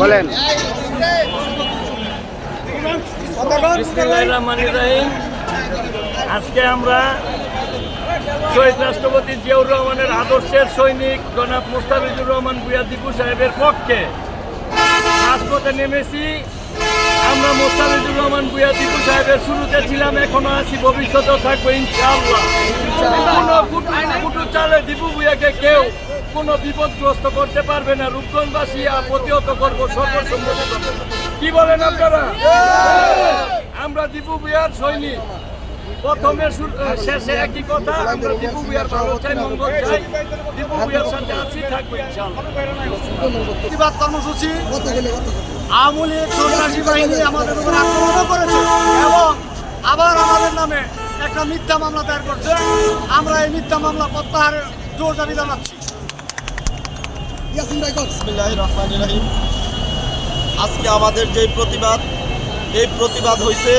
বলেন। আজকে আমরা শহীদ রাষ্ট্রপতি জিয়াউর রহমানের আদর্শের সৈনিক জনাব মুস্তাফিজুর রহমান ভুয়া দীপু সাহেবের পক্ষে রাজপথে নেমেছি। আমরা মুস্তাফিজুর রহমান ভুয়া দিপু সাহেবের শুরুতে ছিলাম, এখনও আছি, ভবিষ্যতেও থাকব, ইনশাআল্লাহ। দীপু ভুয়াকে কেউ কোনো বিপদগ্রস্ত করতে পারবে না। রূপগঞ্জবাসী আর প্রতিহত করব। সর্বসম্মতি। কি বলেন আপনারা? আমরা দীপু বিহার সৈনিক। প্রথমে শেষে একই কথা, আমরা দীপু বিহার ভালো চাই, মঙ্গল চাই। দীপু বিহার সাথে আছি, থাকব প্রতিবাদ কর্মসূচি আওয়ামী লীগ সন্ত্রাসী বাহিনী আমাদের উপর আক্রমণ করেছে এবং আবার আমাদের নামে একটা মিথ্যা মামলা দায়ের করছে। আমরা এই মিথ্যা মামলা প্রত্যাহারের জোর দাবি জানাচ্ছি। আজকে আমাদের যে প্রতিবাদ, এই প্রতিবাদ হয়েছে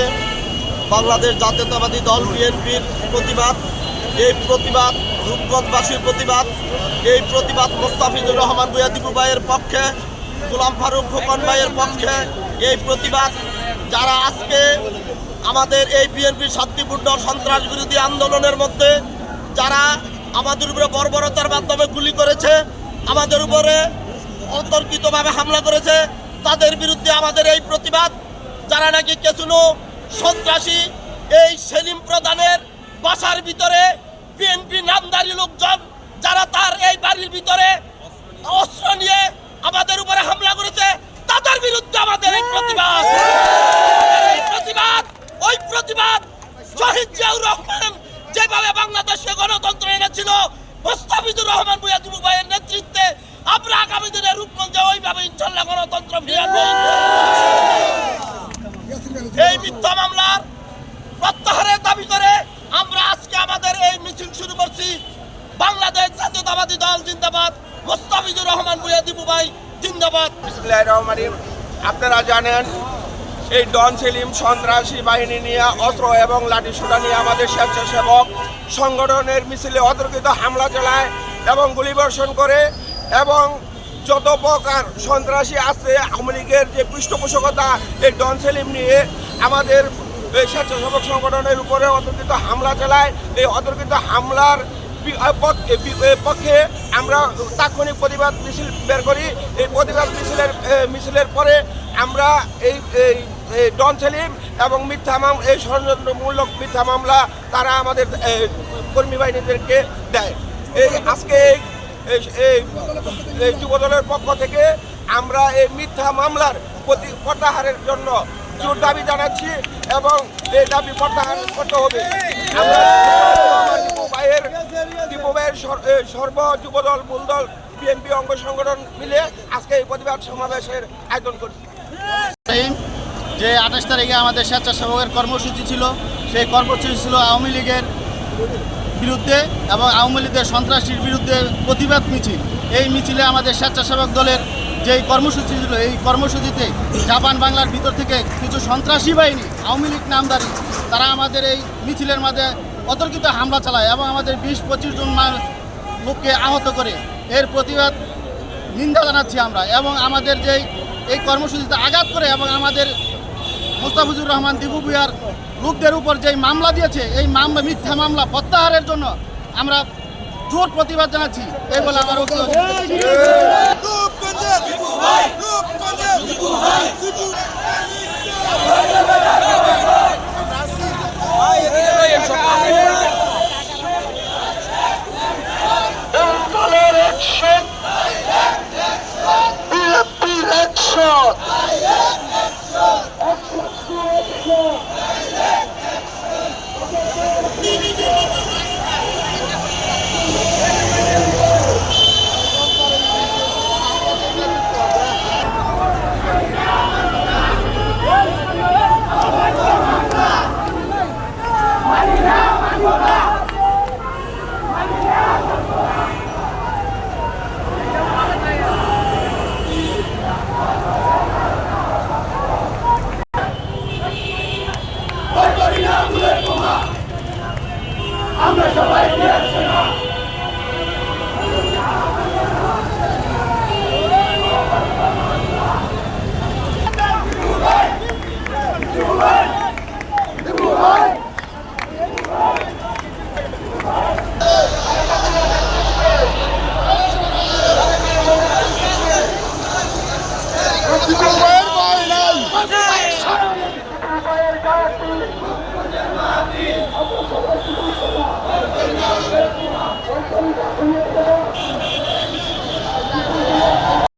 বাংলাদেশ জাতীয়তাবাদী দল, বিএনপির প্রতিবাদ। এই প্রতিবাদ, রূপগঞ্জবাসীর প্রতিবাদ। এই প্রতিবাদ মোস্তাফিজুর রহমান বুয়াদিবু ভাইয়ের পক্ষে, গোলাম ফারুক খোকন ভাইয়ের পক্ষে। এই প্রতিবাদ, যারা আজকে আমাদের এই বিএনপির শান্তিপূর্ণ সন্ত্রাস বিরোধী আন্দোলনের মধ্যে যারা আমাদের উপরে বর্বরতার মাধ্যমে গুলি করেছে, আমাদের উপরে অতর্কিতভাবে হামলা করেছে, তাদের বিরুদ্ধে আমাদের এই প্রতিবাদ। যারা নাকি কেসুনো সন্ত্রাসী, এই সেলিম প্রধানের বাসার ভিতরে বিএনপি নামদারি লোকজন, যারা তার এই বাড়ির ভিতরে অস্ত্র নিয়ে আমাদের উপরে হামলা করেছে, তাদের বিরুদ্ধে আমাদের এই প্রতিবাদ এই প্রতিবাদ ওই প্রতিবাদ শহীদ জিয়াউর রহমান যেভাবে বাংলাদেশে গণতন্ত্র এনেছিল মোস্তাফিজুর রহমান বুয়াদিবু ভাইয়ের নেতৃত্বে আমরা আগামী দিনে রূপগঞ্জে ওইভাবে ইনশাল্লাহ গণতন্ত্র ফিরে এই মিথ্যা মামলার প্রত্যাহারের দাবি করে আমরা আজকে আমাদের এই মিছিল শুরু করছি। বাংলাদেশ জাতীয়তাবাদী দল জিন্দাবাদ, মোস্তাফিজুর রহমান বুয়াদিবু ভাই জিন্দাবাদ। আপনারা জানেন এই ডন সেলিম সন্ত্রাসী বাহিনী নিয়ে অস্ত্র এবং লাঠি সোটা নিয়ে আমাদের স্বেচ্ছাসেবক সংগঠনের মিছিলে অতর্কিত হামলা চালায় এবং গুলিবর্ষণ করে এবং যত প্রকার সন্ত্রাসী আছে, আওয়ামী লীগের যে পৃষ্ঠপোষকতা, এই ডন সেলিম নিয়ে আমাদের স্বেচ্ছাসেবক সংগঠনের উপরে অতর্কিত হামলা চালায়। এই অতর্কিত হামলার পক্ষে আমরা তাৎক্ষণিক প্রতিবাদ মিছিল বের করি। এই প্রতিবাদ মিছিলের মিছিলের পরে আমরা এই ডন সেলিম এবং মিথ্যা মাম এই ষড়যন্ত্রমূলক মিথ্যা মামলা তারা আমাদের কর্মী বাহিনীদেরকে দেয়। এই আজকে এই এই- যুবদলের পক্ষ থেকে আমরা এই মিথ্যা মামলার প্রতি প্রত্যাহারের জন্য জোর দাবি জানাচ্ছি এবং এই দাবি প্রত্যাহার করতে হবে। সর্ব যুবদল, মূলদল, বিএনপি অঙ্গ সংগঠন মিলে আজকে এই প্রতিবাদ সমাবেশের আয়োজন করছি। যে আঠাশ তারিখে আমাদের স্বেচ্ছাসেবকের কর্মসূচি ছিল, সেই কর্মসূচি ছিল আওয়ামী লীগের বিরুদ্ধে এবং আওয়ামী লীগের সন্ত্রাসীর বিরুদ্ধে প্রতিবাদ মিছিল। এই মিছিলে আমাদের স্বেচ্ছাসেবক দলের যেই কর্মসূচি ছিল, এই কর্মসূচিতে জাপান বাংলার ভিতর থেকে কিছু সন্ত্রাসী বাহিনী, আওয়ামী লীগ নামদারি, তারা আমাদের এই মিছিলের মাঝে অতর্কিত হামলা চালায় এবং আমাদের বিশ পঁচিশ জন লোককে আহত করে। এর প্রতিবাদ নিন্দা জানাচ্ছি আমরা এবং আমাদের যেই এই কর্মসূচিতে আঘাত করে এবং আমাদের মোস্তাফিজুর রহমান দিবু বিহার লোকদের উপর যেই মামলা দিয়েছে, এই মামলা মিথ্যা মামলা প্রত্যাহারের জন্য আমরা জোর প্রতিবাদ জানাচ্ছি। এই বলে আমার